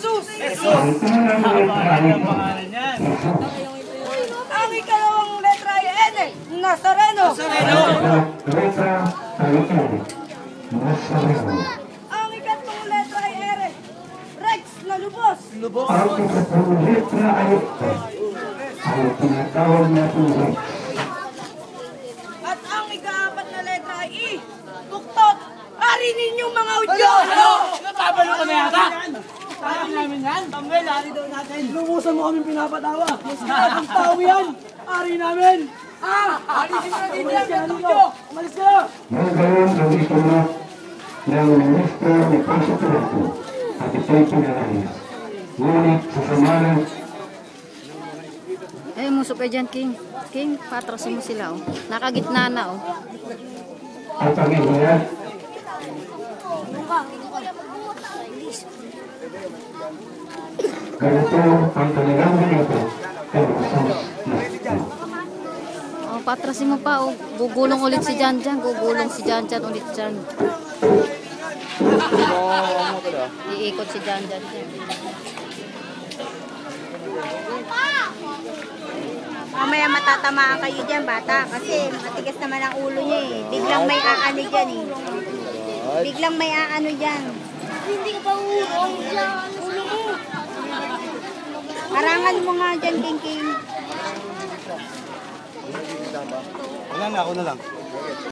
Jesus! Jesus! Ang pangalan niyan. Ang ikalawang letra ay N, Nazareno. Letra ay N. Nazareno. Ang ikatlong letra ay R, Rex na lubos. Ang ikatlong letra ay. Ang tinatawag na tuloy. At ang ikaapat na letra ay I, Tuktot. Ari ninyong mga udyo. Napapalo ka na yata? Ari namin yan. Tambel, ari daw natin. Lumusan mo kami pinapatawa. Mas maraming tao yan. Ari namin. Ah, ari si mga Umalis ka na dito. Umalis ka na. Ngayon ang isunod ng ministro ni Presidente at ito'y pinalayas. Ngunit sa samanan Ay, musok ka dyan, King. King, patrasin mo sila, oh. Nakagitna na, oh. at ang iniyat ganito ang Jesus Kristo. Oh, patrasin mo pa, oh. Gugulong ulit si Jan Jan. Gugulong si Jan Jan ulit dyan. Iikot si Jan Jan dyan. Mamaya matatamaan kayo dyan, bata. Kasi matigas naman ang ulo niya eh. Biglang may aano dyan eh. Biglang may aano dyan. Hindi ka pa ulo dyan. Ulo mo. Arangan mo nga dyan, King King. Wala na, ako na lang.